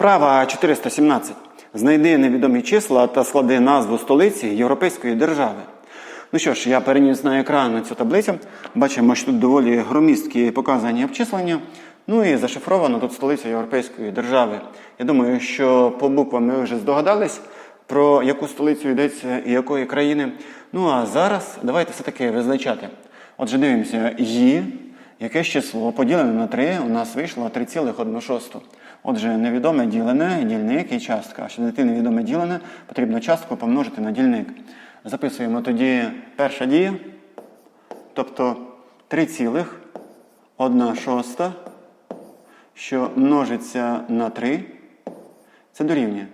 Вправа 417. Знайди невідомі числа та склади назву столиці Європейської держави. Ну що ж, я переніс на екран цю таблицю. Бачимо, що тут доволі громісткі показані обчислення. Ну і зашифровано тут столиця Європейської держави. Я думаю, що по буквам ми вже здогадались, про яку столицю йдеться і якої країни. Ну а зараз давайте все-таки визначати. Отже, дивимося, «Ї», якесь число поділене на 3, у нас вийшло 3,1. Отже, невідоме ділене, дільник і частка. Щоб знайти невідоме ділене, потрібно частку помножити на дільник. Записуємо тоді перша дія, тобто 3,1 шоста, що множиться на 3, це дорівнює.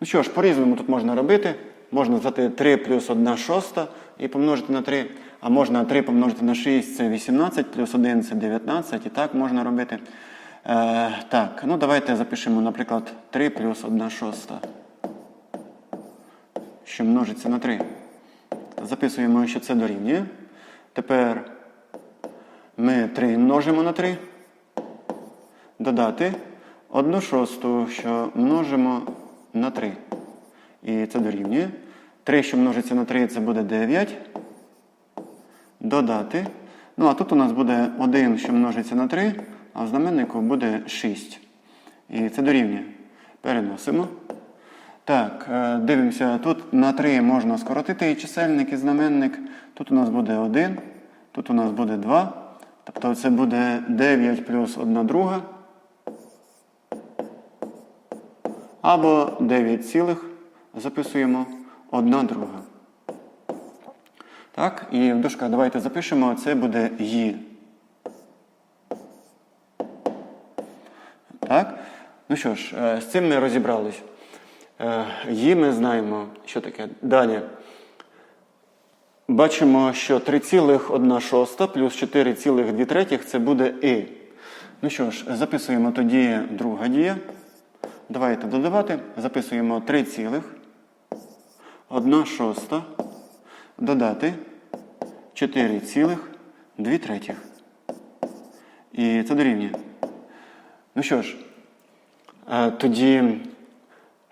Ну що ж, по-різному тут можна робити. Можна взяти 3 плюс 1 шоста і помножити на 3. А можна 3 помножити на 6 це 18, плюс 1 це 19. І так можна робити. Е, так, ну давайте запишемо, наприклад, 3 плюс 1 шоста. Що множиться на 3. Записуємо, що це дорівнює. Тепер ми 3 множимо на 3. Додати 1 шосту, що множимо на 3. І це дорівнює. 3, що множиться на 3, це буде 9. Додати. Ну, а тут у нас буде 1, що множиться на 3, а в знаменнику буде 6. І це дорівнює. Переносимо. Так, е, дивимося, тут на 3 можна скоротити і чисельник, і знаменник. Тут у нас буде 1, тут у нас буде 2. Тобто це буде 9 плюс 1 друга. Або 9 цілих записуємо 1 друга. Так, і в дужках давайте запишемо, це буде «ї». Так? Ну що ж, е, з цим ми розібрались. Е, «Ї» ми знаємо, що таке. Далі. Бачимо, що 3,1 плюс 4,2 третіх це буде «і». Ну що ж, записуємо тоді друга дія. Давайте додавати. Записуємо 3 цілих. 1 шоста. Додати 4 цілих 2 третіх. І це дорівнює. Ну що ж, е, тоді,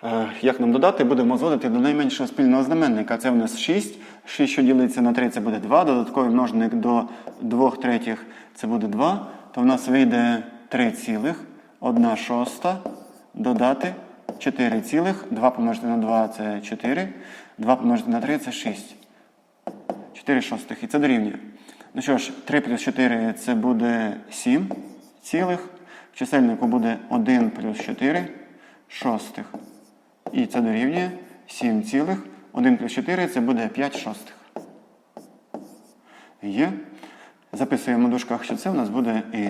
е, як нам додати, будемо зводити до найменшого спільного знаменника. Це в нас 6. 6, що ділиться на 3, це буде 2. Додатковий множник до 2 третіх це буде 2. То в нас вийде 3 цілих, 1 шоста додати 4 цілих, 2 помножити на 2 це 4, 2 помножити на 3 це 6. 4 шостих. І це дорівнює. Ну що ж, 3 плюс 4 це буде 7 цілих. В чисельнику буде 1 плюс 4 шостих. І це дорівнює 7 цілих. 1 плюс 4 це буде 5 шостих. Є. Записуємо в дужках, що це у нас буде і.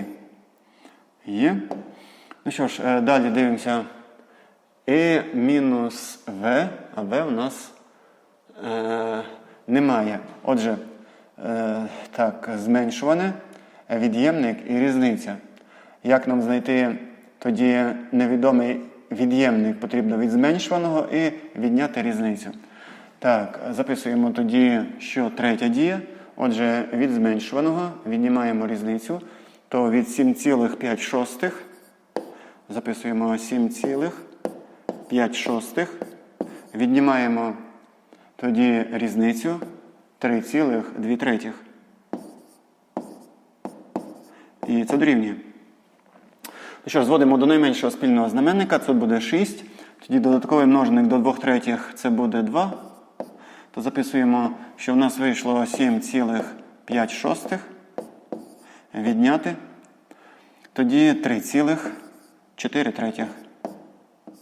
Є. Ну що ж, е, далі дивимося. І мінус В, а В у нас е, немає. Отже, е, так, зменшуване, від'ємник і різниця. Як нам знайти тоді невідомий від'ємник? Потрібно від зменшуваного і відняти різницю. Так, записуємо тоді, що третя дія. Отже, від зменшуваного віднімаємо різницю, то від 7,5 шостих записуємо 7,5 шостих. Віднімаємо тоді різницю 3,2 третіх. І це дорівнює. Ну що зводимо до найменшого спільного знаменника, це буде 6. Тоді додатковий множник до 2 третіх це буде 2. То записуємо, що в нас вийшло 7,5 шостих. Відняти. Тоді 3,4 третіх.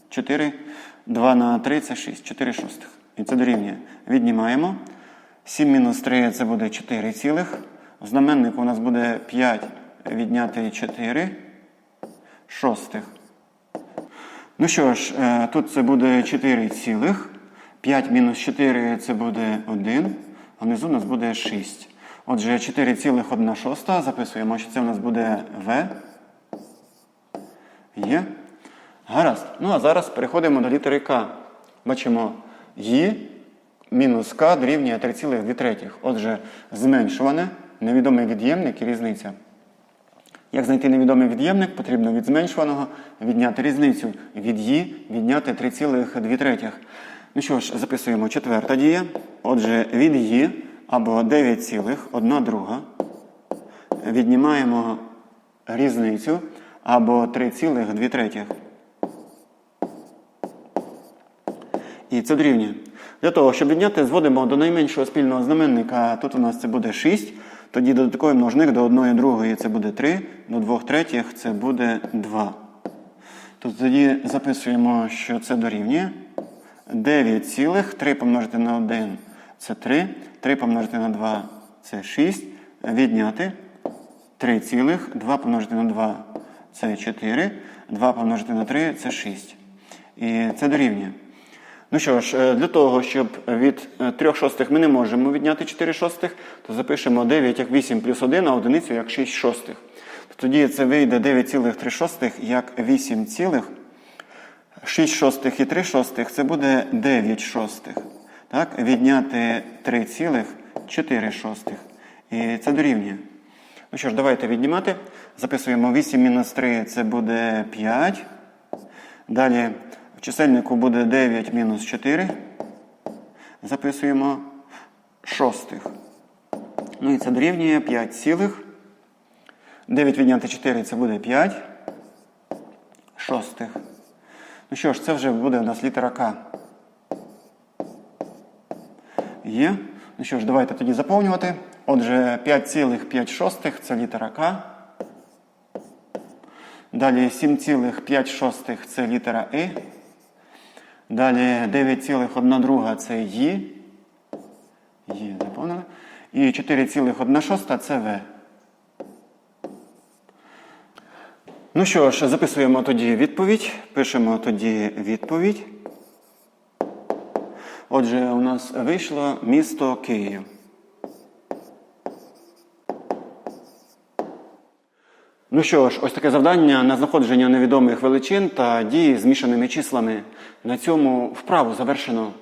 4. 2 на 3 це 6. 4 шостих. І це дорівнює. Віднімаємо. 7 мінус 3 це буде 4 цілих. В знаменнику у нас буде 5 відняти 4 шостих. Ну що ж, е, тут це буде 4 цілих. 5 мінус 4 це буде 1, а внизу у нас буде 6. Отже, 4,1 шоста. Записуємо, що це у нас буде В. Є. Гаразд. Ну а зараз переходимо до літери К. Бачимо Ї мінус К дорівнює 3,2 третіх. Отже, зменшуване, невідомий від'ємник і різниця. Як знайти невідомий від'ємник, потрібно від зменшуваного відняти різницю. Від її відняти 3,2 третіх. Ну що ж, записуємо четверта дія. Отже, від її або 9,1 друга. Віднімаємо різницю або 3,2 третіх. І це дорівнює. Для того, щоб відняти, зводимо до найменшого спільного знаменника. Тут у нас це буде 6. Тоді додатковий множник до 1 другої це буде 3, до 2 третіх це буде 2. Тут тоді записуємо, що це дорівнює. 9 цілих, 3 помножити на 1 це 3, 3 помножити на 2 це 6. Відняти 3 цілих, 2 помножити на 2 це 4, 2 помножити на 3 це 6. І це дорівнює. Ну що ж, е, для того, щоб від 3 шостих ми не можемо відняти 4 шостих, то запишемо 9 як 8 плюс 1, а одиницю як 6 шостих. Тоді це вийде 9,3 шостих як 8 цілих. 6 шостих і 3 шостих це буде 9 шостих. Так? Відняти 3 цілих 4 шостих. І це дорівнює. Ну що ж, давайте віднімати. Записуємо 8 мінус 3 це буде 5. Далі в чисельнику буде 9 мінус 4. Записуємо шостих. Ну і це дорівнює 5 цілих. 9 відняти 4 це буде 5 шостих. Ну що ж, це вже буде у нас літера К. Є. Ну що ж, давайте тоді заповнювати. Отже, 5,5 шостих це літера К. Далі 7,5 шостих це літера І. Далі 9,1 це Ї. Є, заповнили. І 4,1 шоста це В. Ну що ж, записуємо тоді відповідь. Пишемо тоді відповідь. Отже, у нас вийшло місто Київ. Ну що ж, ось таке завдання на знаходження невідомих величин та дії з мішаними числами. На цьому вправу завершено.